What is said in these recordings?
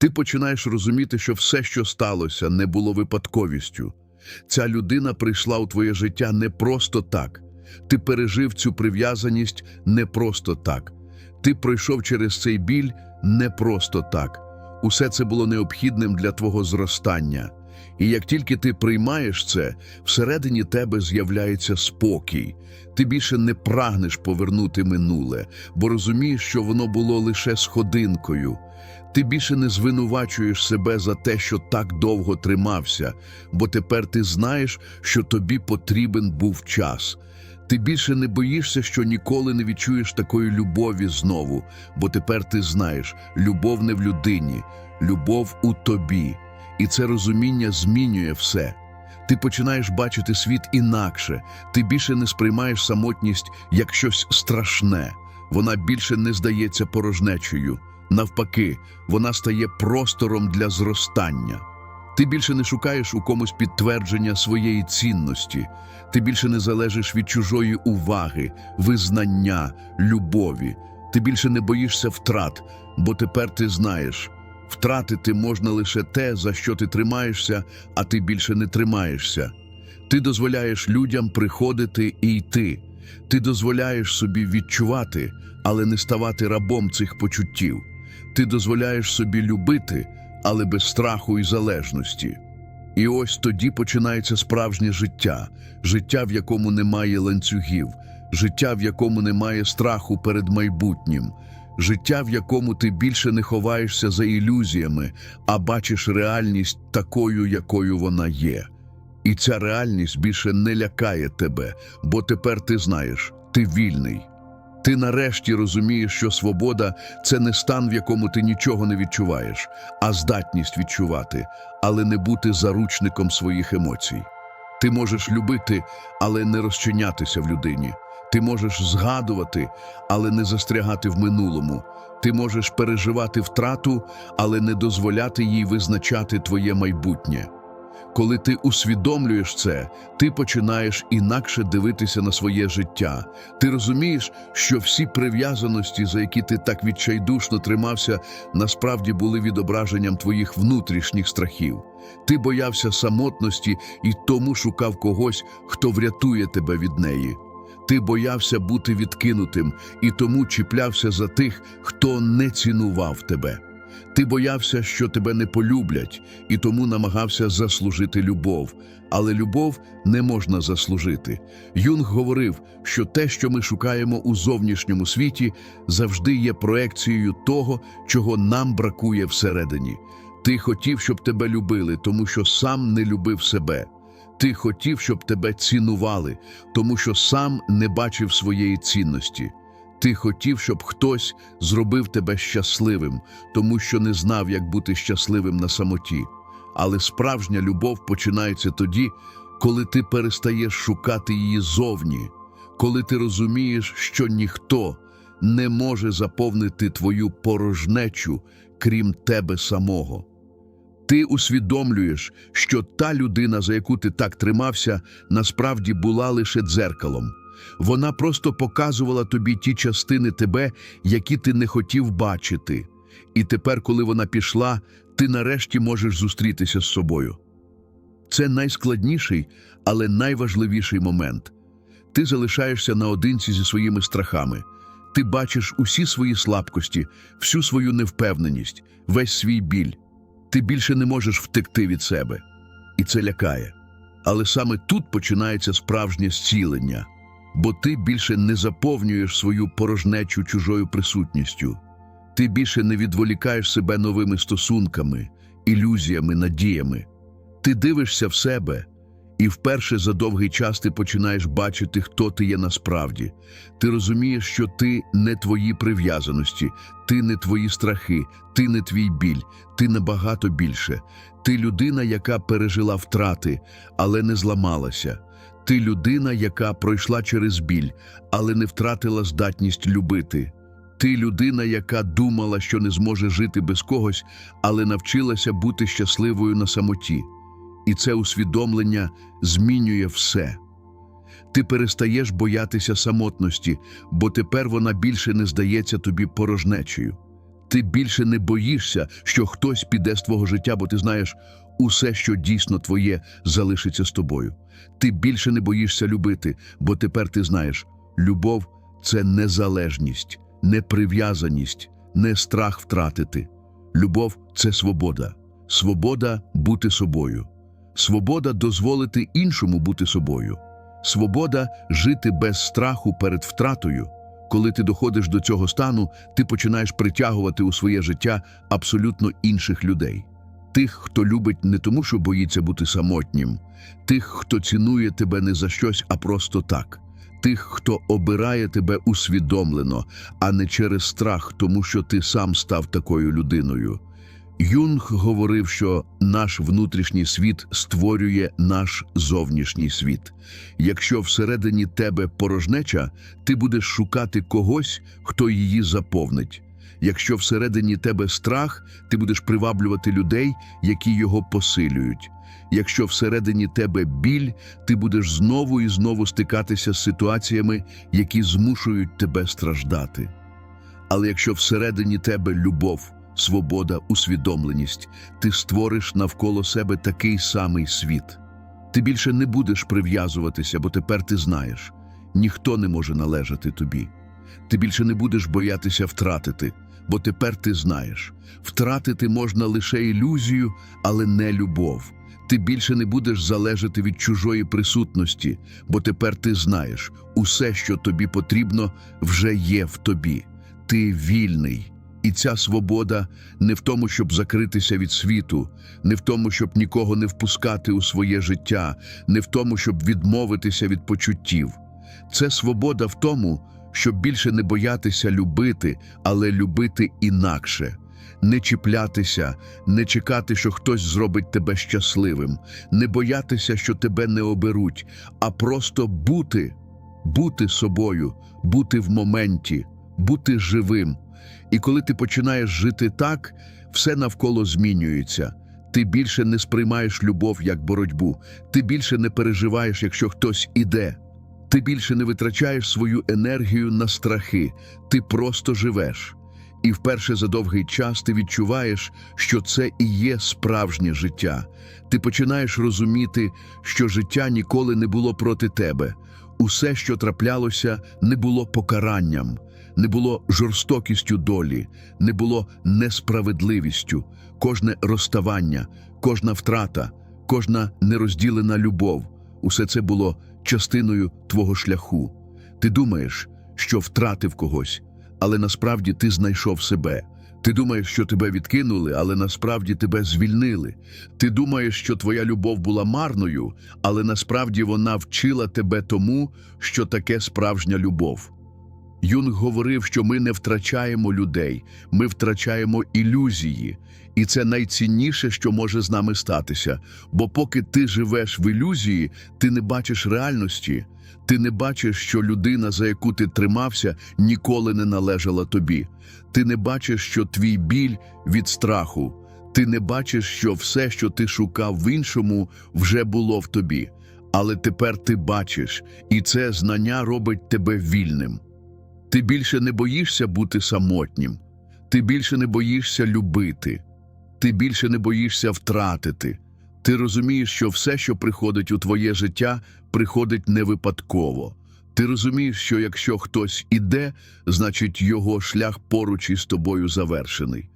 Ти починаєш розуміти, що все, що сталося, не було випадковістю. Ця людина прийшла у твоє життя не просто так. Ти пережив цю прив'язаність не просто так. Ти пройшов через цей біль не просто так. Усе це було необхідним для твого зростання. І як тільки ти приймаєш це, всередині тебе з'являється спокій. Ти більше не прагнеш повернути минуле, бо розумієш, що воно було лише сходинкою. Ти більше не звинувачуєш себе за те, що так довго тримався, бо тепер ти знаєш, що тобі потрібен був час. Ти більше не боїшся, що ніколи не відчуєш такої любові знову, бо тепер ти знаєш, любов не в людині, любов у тобі. І це розуміння змінює все. Ти починаєш бачити світ інакше, ти більше не сприймаєш самотність як щось страшне. Вона більше не здається порожнечою. Навпаки, вона стає простором для зростання. Ти більше не шукаєш у комусь підтвердження своєї цінності, ти більше не залежиш від чужої уваги, визнання, любові. Ти більше не боїшся втрат, бо тепер ти знаєш, втратити можна лише те, за що ти тримаєшся, а ти більше не тримаєшся. Ти дозволяєш людям приходити і йти. Ти дозволяєш собі відчувати, але не ставати рабом цих почуттів. Ти дозволяєш собі любити, але без страху і залежності. І ось тоді починається справжнє життя, життя, в якому немає ланцюгів, життя, в якому немає страху перед майбутнім, життя, в якому ти більше не ховаєшся за ілюзіями, а бачиш реальність такою, якою вона є. І ця реальність більше не лякає тебе, бо тепер ти знаєш, ти вільний. Ти нарешті розумієш, що свобода це не стан, в якому ти нічого не відчуваєш, а здатність відчувати, але не бути заручником своїх емоцій. Ти можеш любити, але не розчинятися в людині. Ти можеш згадувати, але не застрягати в минулому. Ти можеш переживати втрату, але не дозволяти їй визначати твоє майбутнє. Коли ти усвідомлюєш це, ти починаєш інакше дивитися на своє життя. Ти розумієш, що всі прив'язаності, за які ти так відчайдушно тримався, насправді були відображенням твоїх внутрішніх страхів. Ти боявся самотності і тому шукав когось, хто врятує тебе від неї. Ти боявся бути відкинутим і тому чіплявся за тих, хто не цінував тебе. Ти боявся, що тебе не полюблять, і тому намагався заслужити любов. Але любов не можна заслужити. Юнг говорив, що те, що ми шукаємо у зовнішньому світі, завжди є проекцією того, чого нам бракує всередині. Ти хотів, щоб тебе любили, тому що сам не любив себе. Ти хотів, щоб тебе цінували, тому що сам не бачив своєї цінності. Ти хотів, щоб хтось зробив тебе щасливим, тому що не знав, як бути щасливим на самоті. Але справжня любов починається тоді, коли ти перестаєш шукати її зовні, коли ти розумієш, що ніхто не може заповнити твою порожнечу, крім тебе самого. Ти усвідомлюєш, що та людина, за яку ти так тримався, насправді була лише дзеркалом. Вона просто показувала тобі ті частини тебе, які ти не хотів бачити. І тепер, коли вона пішла, ти нарешті можеш зустрітися з собою. Це найскладніший, але найважливіший момент. Ти залишаєшся наодинці зі своїми страхами. Ти бачиш усі свої слабкості, всю свою невпевненість, весь свій біль. Ти більше не можеш втекти від себе. І це лякає. Але саме тут починається справжнє зцілення бо ти більше не заповнюєш свою порожнечу чужою присутністю. Ти більше не відволікаєш себе новими стосунками, ілюзіями, надіями. Ти дивишся в себе, і вперше за довгий час ти починаєш бачити, хто ти є насправді. Ти розумієш, що ти не твої прив'язаності, ти не твої страхи, ти не твій біль, ти набагато більше. Ти людина, яка пережила втрати, але не зламалася. Ти людина, яка пройшла через біль, але не втратила здатність любити. Ти людина, яка думала, що не зможе жити без когось, але навчилася бути щасливою на самоті. І це усвідомлення змінює все. Ти перестаєш боятися самотності, бо тепер вона більше не здається тобі порожнечею. Ти більше не боїшся, що хтось піде з твого життя, бо ти знаєш, усе, що дійсно твоє, залишиться з тобою. Ти більше не боїшся любити, бо тепер ти знаєш, любов це незалежність, не прив'язаність, не страх втратити. Любов це свобода, свобода бути собою, свобода дозволити іншому бути собою, свобода жити без страху перед втратою. Коли ти доходиш до цього стану, ти починаєш притягувати у своє життя абсолютно інших людей. Тих, хто любить не тому, що боїться бути самотнім, тих, хто цінує тебе не за щось, а просто так, тих, хто обирає тебе усвідомлено, а не через страх, тому що ти сам став такою людиною. Юнг говорив, що наш внутрішній світ створює наш зовнішній світ. Якщо всередині тебе порожнеча, ти будеш шукати когось, хто її заповнить. Якщо всередині тебе страх, ти будеш приваблювати людей, які його посилюють. Якщо всередині тебе біль, ти будеш знову і знову стикатися з ситуаціями, які змушують тебе страждати. Але якщо всередині тебе любов, свобода, усвідомленість, ти створиш навколо себе такий самий світ. Ти більше не будеш прив'язуватися, бо тепер ти знаєш, ніхто не може належати тобі. Ти більше не будеш боятися втратити, бо тепер ти знаєш, втратити можна лише ілюзію, але не любов. Ти більше не будеш залежати від чужої присутності, бо тепер ти знаєш, усе, що тобі потрібно, вже є в тобі. Ти вільний. І ця свобода не в тому, щоб закритися від світу, не в тому, щоб нікого не впускати у своє життя, не в тому, щоб відмовитися від почуттів. Це свобода в тому, щоб більше не боятися любити, але любити інакше, не чіплятися, не чекати, що хтось зробить тебе щасливим, не боятися, що тебе не оберуть, а просто бути, бути собою, бути в моменті, бути живим. І коли ти починаєш жити так, все навколо змінюється. Ти більше не сприймаєш любов як боротьбу, ти більше не переживаєш, якщо хтось іде. Ти більше не витрачаєш свою енергію на страхи, ти просто живеш. І вперше за довгий час ти відчуваєш, що це і є справжнє життя. Ти починаєш розуміти, що життя ніколи не було проти тебе. Усе, що траплялося, не було покаранням, не було жорстокістю долі, не було несправедливістю. Кожне розставання, кожна втрата, кожна нерозділена любов усе це було частиною твого шляху. Ти думаєш, що втратив когось, але насправді ти знайшов себе. Ти думаєш, що тебе відкинули, але насправді тебе звільнили. Ти думаєш, що твоя любов була марною, але насправді вона вчила тебе тому, що таке справжня любов. Юнг говорив, що ми не втрачаємо людей, ми втрачаємо ілюзії, і це найцінніше, що може з нами статися. Бо поки ти живеш в ілюзії, ти не бачиш реальності, ти не бачиш, що людина, за яку ти тримався, ніколи не належала тобі. Ти не бачиш, що твій біль від страху. Ти не бачиш, що все, що ти шукав в іншому, вже було в тобі. Але тепер ти бачиш, і це знання робить тебе вільним. Ти більше не боїшся бути самотнім, ти більше не боїшся любити, ти більше не боїшся втратити. Ти розумієш, що все, що приходить у твоє життя, приходить не випадково. Ти розумієш, що якщо хтось іде, значить його шлях поруч із тобою завершений.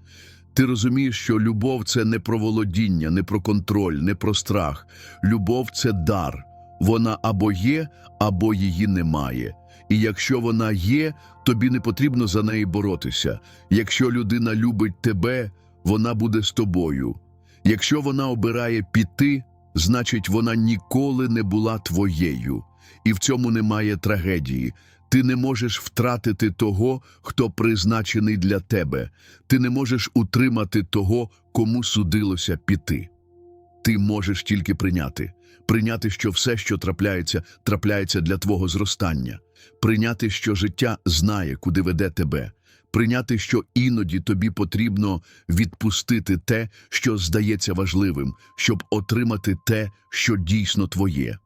Ти розумієш, що любов це не про володіння, не про контроль, не про страх. Любов це дар. Вона або є, або її немає. І якщо вона є, тобі не потрібно за неї боротися. Якщо людина любить тебе, вона буде з тобою. Якщо вона обирає піти, значить вона ніколи не була твоєю. І в цьому немає трагедії. Ти не можеш втратити того, хто призначений для тебе. Ти не можеш утримати того, кому судилося піти. Ти можеш тільки прийняти, прийняти, що все, що трапляється, трапляється для твого зростання, прийняти, що життя знає, куди веде тебе, прийняти, що іноді тобі потрібно відпустити те, що здається важливим, щоб отримати те, що дійсно твоє.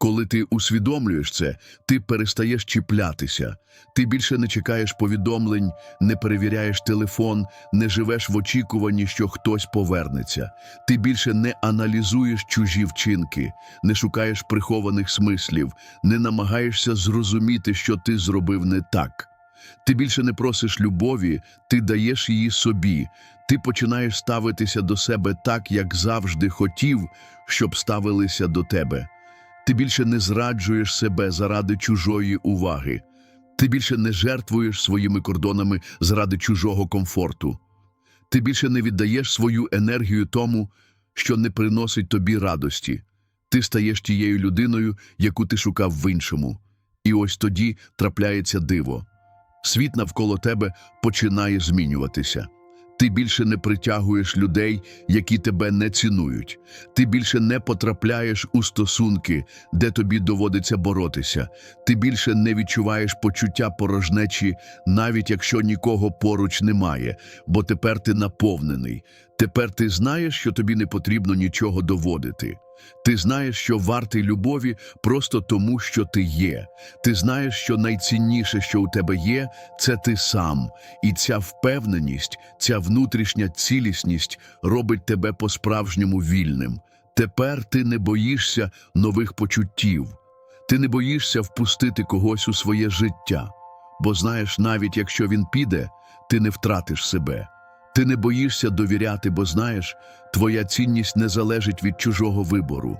Коли ти усвідомлюєш це, ти перестаєш чіплятися. Ти більше не чекаєш повідомлень, не перевіряєш телефон, не живеш в очікуванні, що хтось повернеться. Ти більше не аналізуєш чужі вчинки, не шукаєш прихованих смислів, не намагаєшся зрозуміти, що ти зробив не так. Ти більше не просиш любові, ти даєш її собі. Ти починаєш ставитися до себе так, як завжди хотів, щоб ставилися до тебе. Ти більше не зраджуєш себе заради чужої уваги. Ти більше не жертвуєш своїми кордонами заради чужого комфорту. Ти більше не віддаєш свою енергію тому, що не приносить тобі радості. Ти стаєш тією людиною, яку ти шукав в іншому. І ось тоді трапляється диво. Світ навколо тебе починає змінюватися. Ти більше не притягуєш людей, які тебе не цінують. Ти більше не потрапляєш у стосунки, де тобі доводиться боротися. Ти більше не відчуваєш почуття порожнечі, навіть якщо нікого поруч немає, бо тепер ти наповнений. Тепер ти знаєш, що тобі не потрібно нічого доводити. Ти знаєш, що вартий любові просто тому, що ти є. Ти знаєш, що найцінніше, що у тебе є, це ти сам. І ця впевненість, ця внутрішня цілісність робить тебе по-справжньому вільним. Тепер ти не боїшся нових почуттів. Ти не боїшся впустити когось у своє життя. Бо знаєш, навіть якщо він піде, ти не втратиш себе. Ти не боїшся довіряти, бо знаєш, твоя цінність не залежить від чужого вибору.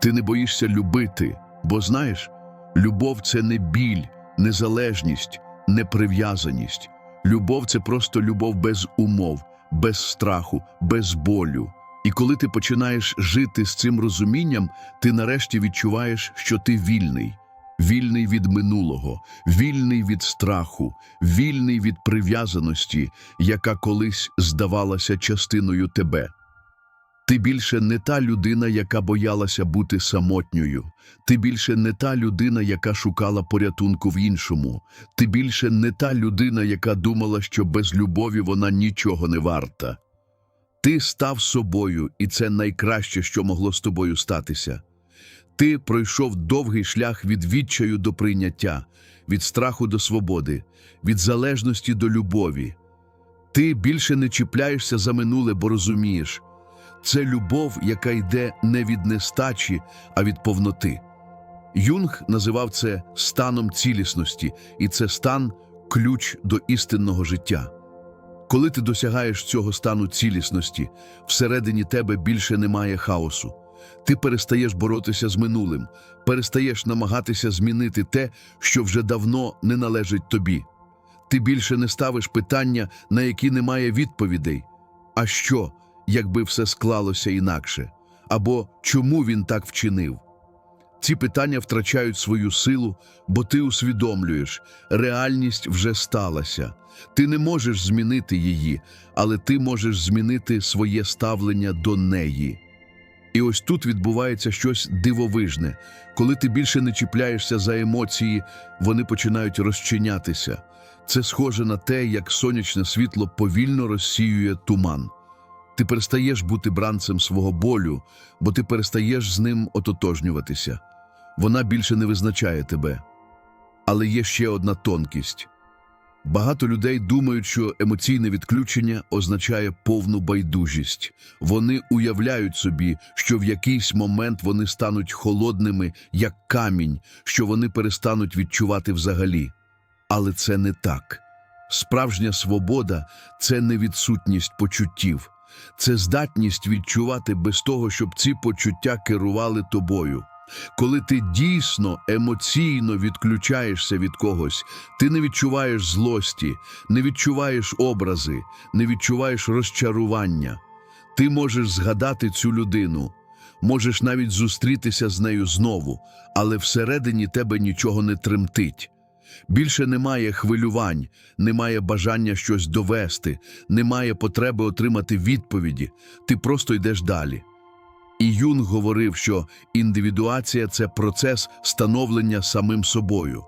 Ти не боїшся любити, бо знаєш, любов це не біль, незалежність, не прив'язаність. Любов це просто любов без умов, без страху, без болю. І коли ти починаєш жити з цим розумінням, ти нарешті відчуваєш, що ти вільний. Вільний від минулого, вільний від страху, вільний від прив'язаності, яка колись здавалася частиною тебе. Ти більше не та людина, яка боялася бути самотньою. Ти більше не та людина, яка шукала порятунку в іншому. Ти більше не та людина, яка думала, що без любові вона нічого не варта. Ти став собою, і це найкраще, що могло з тобою статися. Ти пройшов довгий шлях від відчаю до прийняття, від страху до свободи, від залежності до любові. Ти більше не чіпляєшся за минуле, бо розумієш. Це любов, яка йде не від нестачі, а від повноти. Юнг називав це станом цілісності, і це стан ключ до істинного життя. Коли ти досягаєш цього стану цілісності, всередині тебе більше немає хаосу. Ти перестаєш боротися з минулим, перестаєш намагатися змінити те, що вже давно не належить тобі. Ти більше не ставиш питання, на які немає відповідей. А що, якби все склалося інакше? Або чому він так вчинив? Ці питання втрачають свою силу, бо ти усвідомлюєш, реальність вже сталася. Ти не можеш змінити її, але ти можеш змінити своє ставлення до неї. І ось тут відбувається щось дивовижне. Коли ти більше не чіпляєшся за емоції, вони починають розчинятися. Це схоже на те, як сонячне світло повільно розсіює туман. Ти перестаєш бути бранцем свого болю, бо ти перестаєш з ним ототожнюватися. Вона більше не визначає тебе. Але є ще одна тонкість. Багато людей думають, що емоційне відключення означає повну байдужість. Вони уявляють собі, що в якийсь момент вони стануть холодними, як камінь, що вони перестануть відчувати взагалі. Але це не так. Справжня свобода це не відсутність почуттів, це здатність відчувати без того, щоб ці почуття керували тобою. Коли ти дійсно емоційно відключаєшся від когось, ти не відчуваєш злості, не відчуваєш образи, не відчуваєш розчарування. Ти можеш згадати цю людину, можеш навіть зустрітися з нею знову, але всередині тебе нічого не тремтить. Більше немає хвилювань, немає бажання щось довести, немає потреби отримати відповіді. Ти просто йдеш далі. І Юнг говорив, що індивідуація це процес становлення самим собою.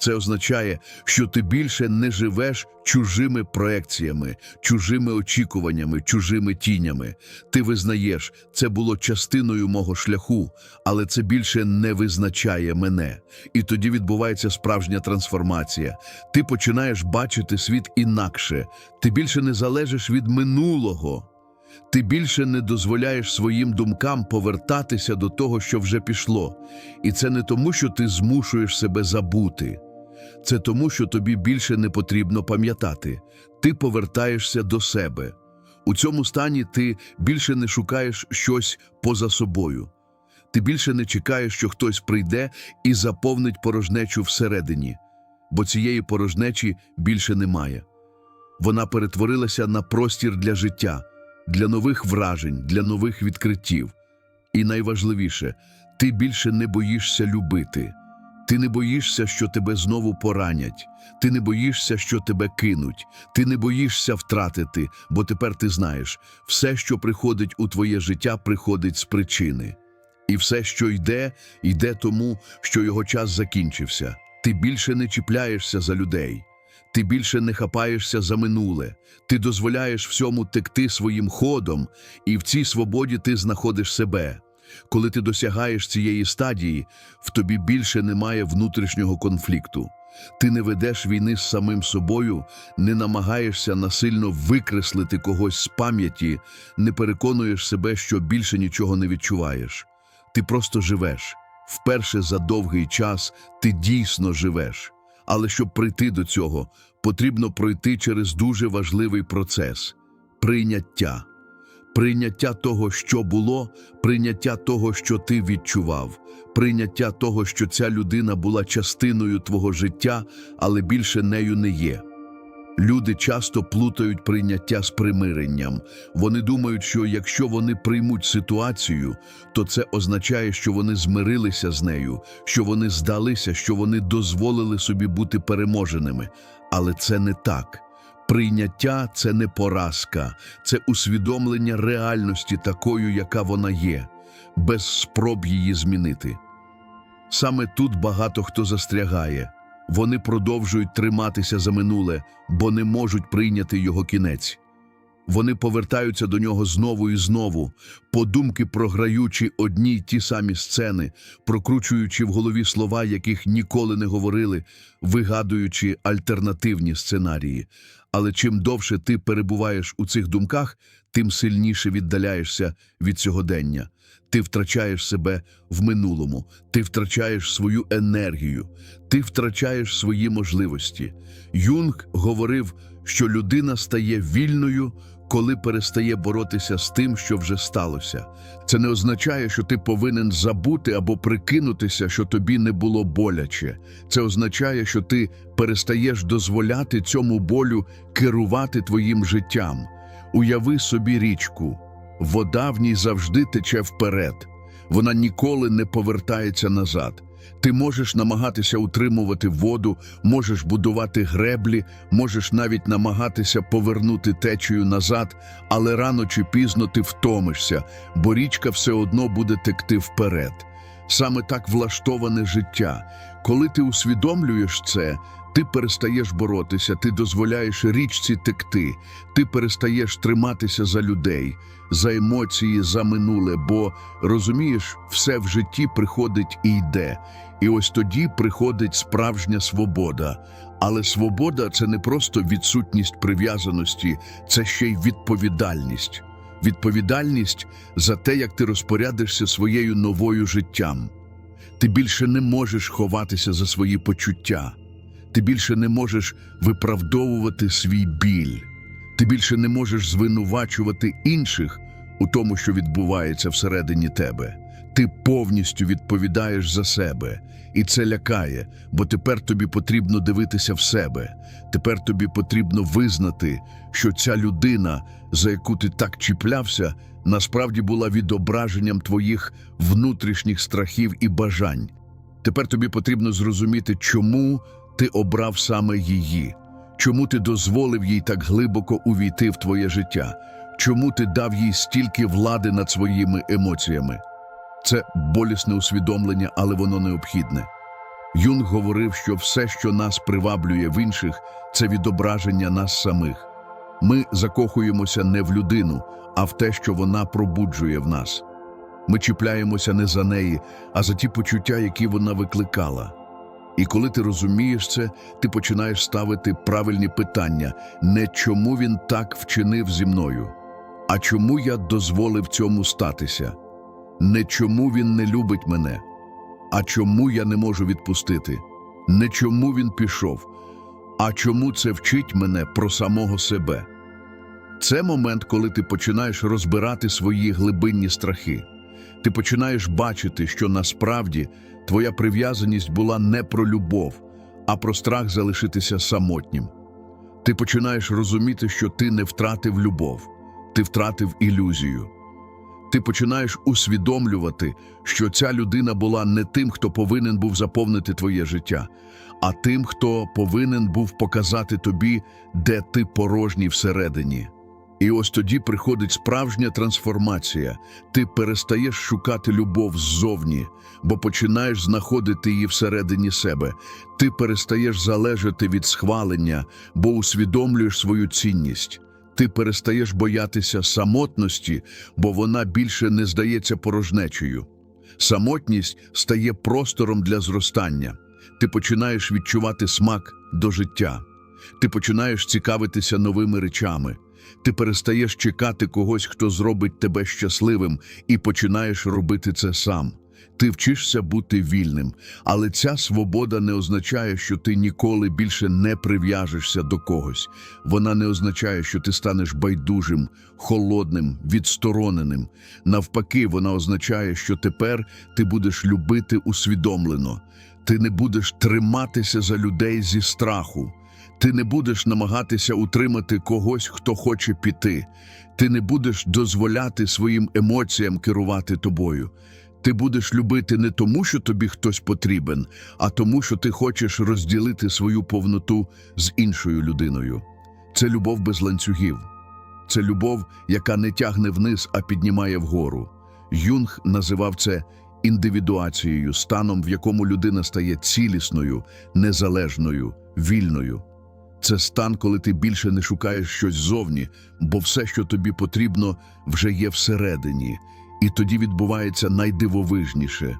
Це означає, що ти більше не живеш чужими проекціями, чужими очікуваннями, чужими тінями. Ти визнаєш, це було частиною мого шляху, але це більше не визначає мене. І тоді відбувається справжня трансформація. Ти починаєш бачити світ інакше. Ти більше не залежиш від минулого. Ти більше не дозволяєш своїм думкам повертатися до того, що вже пішло. І це не тому, що ти змушуєш себе забути. Це тому, що тобі більше не потрібно пам'ятати. Ти повертаєшся до себе. У цьому стані ти більше не шукаєш щось поза собою. Ти більше не чекаєш, що хтось прийде і заповнить порожнечу всередині, бо цієї порожнечі більше немає. Вона перетворилася на простір для життя, для нових вражень, для нових відкриттів. І найважливіше, ти більше не боїшся любити. Ти не боїшся, що тебе знову поранять. Ти не боїшся, що тебе кинуть. Ти не боїшся втратити, бо тепер ти знаєш, все, що приходить у твоє життя, приходить з причини. І все, що йде, йде тому, що його час закінчився. Ти більше не чіпляєшся за людей. Ти більше не хапаєшся за минуле. Ти дозволяєш всьому текти своїм ходом, і в цій свободі ти знаходиш себе. Коли ти досягаєш цієї стадії, в тобі більше немає внутрішнього конфлікту. Ти не ведеш війни з самим собою, не намагаєшся насильно викреслити когось з пам'яті, не переконуєш себе, що більше нічого не відчуваєш. Ти просто живеш. Вперше за довгий час ти дійсно живеш. Але щоб прийти до цього, потрібно пройти через дуже важливий процес прийняття. Прийняття того, що було, прийняття того, що ти відчував, прийняття того, що ця людина була частиною твого життя, але більше нею не є. Люди часто плутають прийняття з примиренням. Вони думають, що якщо вони приймуть ситуацію, то це означає, що вони змирилися з нею, що вони здалися, що вони дозволили собі бути переможеними. Але це не так. Прийняття це не поразка, це усвідомлення реальності такою, яка вона є, без спроб її змінити. Саме тут багато хто застрягає. Вони продовжують триматися за минуле, бо не можуть прийняти його кінець. Вони повертаються до нього знову і знову, подумки програючи одні й ті самі сцени, прокручуючи в голові слова, яких ніколи не говорили, вигадуючи альтернативні сценарії. Але чим довше ти перебуваєш у цих думках, тим сильніше віддаляєшся від сьогодення. Ти втрачаєш себе в минулому, ти втрачаєш свою енергію, ти втрачаєш свої можливості. Юнг говорив, що людина стає вільною, коли перестає боротися з тим, що вже сталося. Це не означає, що ти повинен забути або прикинутися, що тобі не було боляче. Це означає, що ти перестаєш дозволяти цьому болю керувати твоїм життям. Уяви собі річку. Вода в ній завжди тече вперед. Вона ніколи не повертається назад. Ти можеш намагатися утримувати воду, можеш будувати греблі, можеш навіть намагатися повернути течію назад, але рано чи пізно ти втомишся, бо річка все одно буде текти вперед. Саме так влаштоване життя. Коли ти усвідомлюєш це, ти перестаєш боротися, ти дозволяєш річці текти, ти перестаєш триматися за людей, за емоції, за минуле, бо розумієш, все в житті приходить і йде. І ось тоді приходить справжня свобода. Але свобода це не просто відсутність прив'язаності, це ще й відповідальність. Відповідальність за те, як ти розпорядишся своєю новою життям. Ти більше не можеш ховатися за свої почуття. Ти більше не можеш виправдовувати свій біль. Ти більше не можеш звинувачувати інших у тому, що відбувається всередині тебе. Ти повністю відповідаєш за себе, і це лякає, бо тепер тобі потрібно дивитися в себе. Тепер тобі потрібно визнати, що ця людина, за яку ти так чіплявся, насправді була відображенням твоїх внутрішніх страхів і бажань. Тепер тобі потрібно зрозуміти, чому ти обрав саме її, чому ти дозволив їй так глибоко увійти в твоє життя, чому ти дав їй стільки влади над своїми емоціями. Це болісне усвідомлення, але воно необхідне. Юнг говорив, що все, що нас приваблює в інших, це відображення нас самих. Ми закохуємося не в людину, а в те, що вона пробуджує в нас. Ми чіпляємося не за неї, а за ті почуття, які вона викликала. І коли ти розумієш це, ти починаєш ставити правильні питання. Не чому він так вчинив зі мною, а чому я дозволив цьому статися, не чому він не любить мене, а чому я не можу відпустити, не чому він пішов, а чому це вчить мене про самого себе. Це момент, коли ти починаєш розбирати свої глибинні страхи. Ти починаєш бачити, що насправді твоя прив'язаність була не про любов, а про страх залишитися самотнім. Ти починаєш розуміти, що ти не втратив любов, ти втратив ілюзію. Ти починаєш усвідомлювати, що ця людина була не тим, хто повинен був заповнити твоє життя, а тим, хто повинен був показати тобі, де ти порожній всередині. І ось тоді приходить справжня трансформація. Ти перестаєш шукати любов ззовні, бо починаєш знаходити її всередині себе. Ти перестаєш залежати від схвалення, бо усвідомлюєш свою цінність. Ти перестаєш боятися самотності, бо вона більше не здається порожнечею. Самотність стає простором для зростання. Ти починаєш відчувати смак до життя. Ти починаєш цікавитися новими речами. Ти перестаєш чекати когось, хто зробить тебе щасливим, і починаєш робити це сам. Ти вчишся бути вільним, але ця свобода не означає, що ти ніколи більше не прив'яжешся до когось. Вона не означає, що ти станеш байдужим, холодним, відстороненим. Навпаки, вона означає, що тепер ти будеш любити усвідомлено. Ти не будеш триматися за людей зі страху. Ти не будеш намагатися утримати когось, хто хоче піти. Ти не будеш дозволяти своїм емоціям керувати тобою. Ти будеш любити не тому, що тобі хтось потрібен, а тому, що ти хочеш розділити свою повноту з іншою людиною. Це любов без ланцюгів. Це любов, яка не тягне вниз, а піднімає вгору. Юнг називав це індивідуацією, станом, в якому людина стає цілісною, незалежною, вільною. Це стан, коли ти більше не шукаєш щось зовні, бо все, що тобі потрібно, вже є всередині, і тоді відбувається найдивовижніше.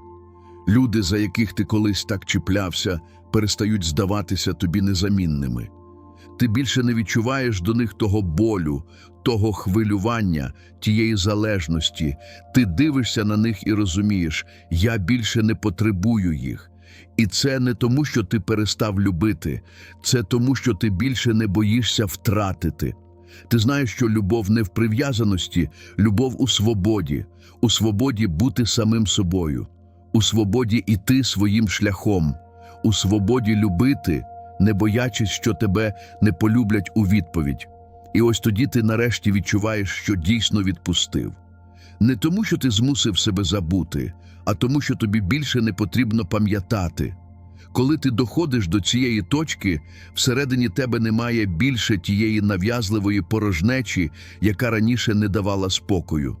Люди, за яких ти колись так чіплявся, перестають здаватися тобі незамінними. Ти більше не відчуваєш до них того болю, того хвилювання, тієї залежності. Ти дивишся на них і розумієш, я більше не потребую їх. І це не тому, що ти перестав любити, це тому, що ти більше не боїшся втратити. Ти знаєш, що любов не в прив'язаності, любов у свободі, у свободі бути самим собою, у свободі іти своїм шляхом, у свободі любити, не боячись, що тебе не полюблять у відповідь. І ось тоді ти нарешті відчуваєш, що дійсно відпустив. Не тому, що ти змусив себе забути, а тому, що тобі більше не потрібно пам'ятати. Коли ти доходиш до цієї точки, всередині тебе немає більше тієї нав'язливої порожнечі, яка раніше не давала спокою.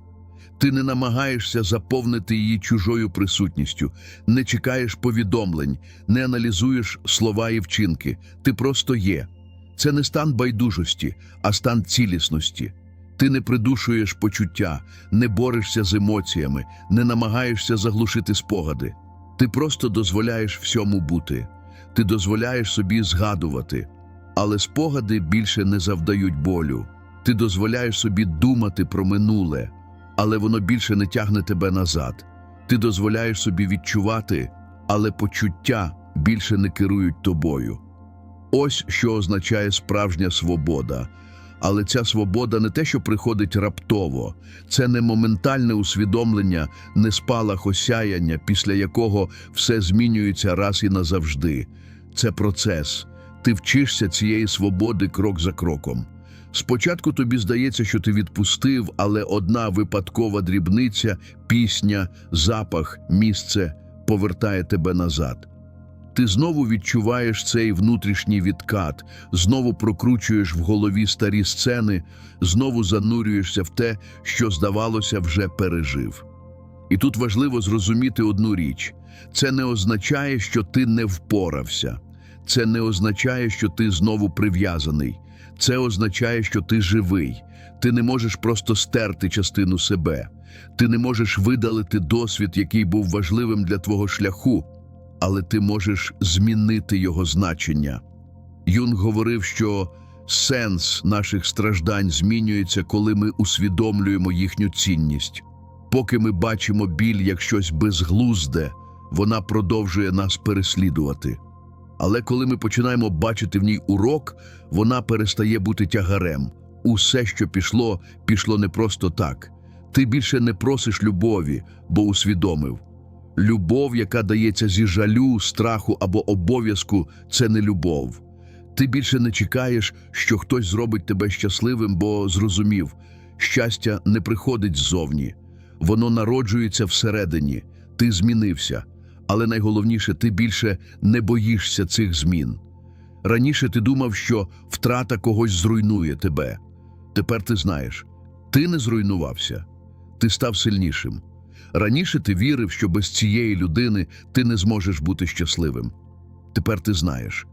Ти не намагаєшся заповнити її чужою присутністю, не чекаєш повідомлень, не аналізуєш слова і вчинки. Ти просто є. Це не стан байдужості, а стан цілісності. Ти не придушуєш почуття, не борешся з емоціями, не намагаєшся заглушити спогади. Ти просто дозволяєш всьому бути. Ти дозволяєш собі згадувати, але спогади більше не завдають болю. Ти дозволяєш собі думати про минуле, але воно більше не тягне тебе назад. Ти дозволяєш собі відчувати, але почуття більше не керують тобою. Ось що означає справжня свобода. Але ця свобода не те, що приходить раптово, це не моментальне усвідомлення, не спалах осяяння, після якого все змінюється раз і назавжди. Це процес. Ти вчишся цієї свободи крок за кроком. Спочатку тобі здається, що ти відпустив, але одна випадкова дрібниця, пісня, запах, місце повертає тебе назад. Ти знову відчуваєш цей внутрішній відкат, знову прокручуєш в голові старі сцени, знову занурюєшся в те, що, здавалося, вже пережив. І тут важливо зрозуміти одну річ: це не означає, що ти не впорався. Це не означає, що ти знову прив'язаний. Це означає, що ти живий. Ти не можеш просто стерти частину себе. Ти не можеш видалити досвід, який був важливим для твого шляху, але ти можеш змінити його значення. Юнг говорив, що сенс наших страждань змінюється, коли ми усвідомлюємо їхню цінність. Поки ми бачимо біль як щось безглузде, вона продовжує нас переслідувати. Але коли ми починаємо бачити в ній урок, вона перестає бути тягарем. Усе, що пішло, пішло не просто так. Ти більше не просиш любові, бо усвідомив. Любов, яка дається зі жалю, страху або обов'язку, це не любов. Ти більше не чекаєш, що хтось зробить тебе щасливим, бо зрозумів, щастя не приходить ззовні, воно народжується всередині, ти змінився, але найголовніше, ти більше не боїшся цих змін. Раніше ти думав, що втрата когось зруйнує тебе. Тепер ти знаєш, ти не зруйнувався, ти став сильнішим. Раніше ти вірив, що без цієї людини ти не зможеш бути щасливим. Тепер ти знаєш,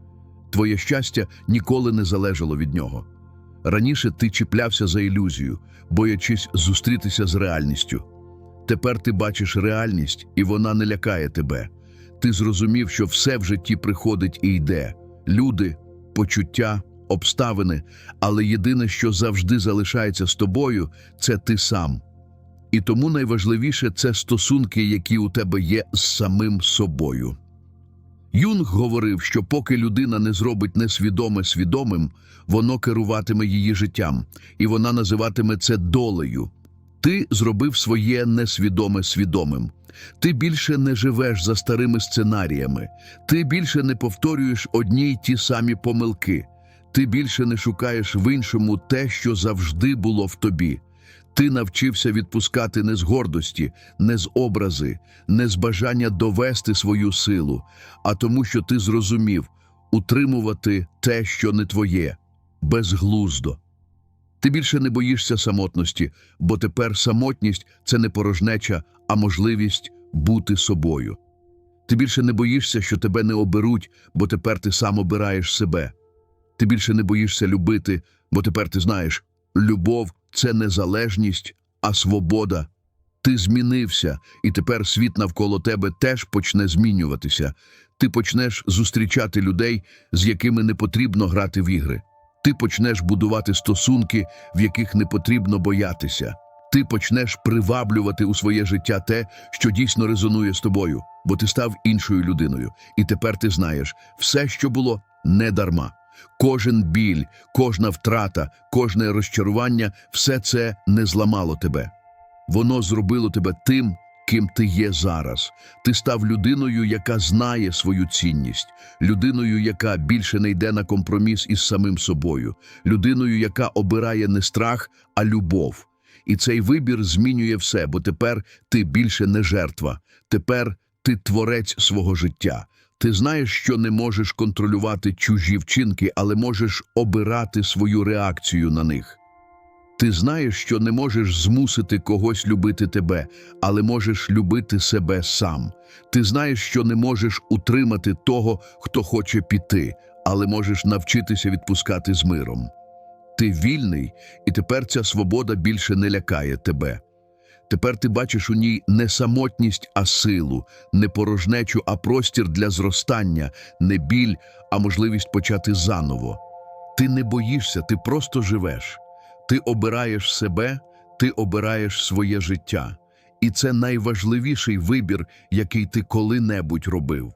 твоє щастя ніколи не залежало від нього. Раніше ти чіплявся за ілюзію, боячись зустрітися з реальністю. Тепер ти бачиш реальність, і вона не лякає тебе. Ти зрозумів, що все в житті приходить і йде: люди, почуття, обставини, але єдине, що завжди залишається з тобою, це ти сам. І тому найважливіше це стосунки, які у тебе є з самим собою. Юнг говорив, що поки людина не зробить несвідоме свідомим, воно керуватиме її життям, і вона називатиме це долею. Ти зробив своє несвідоме свідомим. Ти більше не живеш за старими сценаріями, ти більше не повторюєш одні й ті самі помилки, ти більше не шукаєш в іншому те, що завжди було в тобі. Ти навчився відпускати не з гордості, не з образи, не з бажання довести свою силу, а тому, що ти зрозумів утримувати те, що не твоє, безглуздо. Ти більше не боїшся самотності, бо тепер самотність це не порожнеча, а можливість бути собою. Ти більше не боїшся, що тебе не оберуть, бо тепер ти сам обираєш себе. Ти більше не боїшся любити, бо тепер ти знаєш, любов це не залежність, а свобода. Ти змінився, і тепер світ навколо тебе теж почне змінюватися. Ти почнеш зустрічати людей, з якими не потрібно грати в ігри. Ти почнеш будувати стосунки, в яких не потрібно боятися. Ти почнеш приваблювати у своє життя те, що дійсно резонує з тобою, бо ти став іншою людиною. І тепер ти знаєш, все, що було, не дарма. Кожен біль, кожна втрата, кожне розчарування все це не зламало тебе. Воно зробило тебе тим, ким ти є зараз. Ти став людиною, яка знає свою цінність, людиною, яка більше не йде на компроміс із самим собою, людиною, яка обирає не страх, а любов. І цей вибір змінює все, бо тепер ти більше не жертва, тепер ти творець свого життя. Ти знаєш, що не можеш контролювати чужі вчинки, але можеш обирати свою реакцію на них. Ти знаєш, що не можеш змусити когось любити тебе, але можеш любити себе сам. Ти знаєш, що не можеш утримати того, хто хоче піти, але можеш навчитися відпускати з миром. Ти вільний, і тепер ця свобода більше не лякає тебе. Тепер ти бачиш у ній не самотність, а силу, не порожнечу, а простір для зростання, не біль, а можливість почати заново. Ти не боїшся, ти просто живеш. Ти обираєш себе, ти обираєш своє життя. І це найважливіший вибір, який ти коли-небудь робив.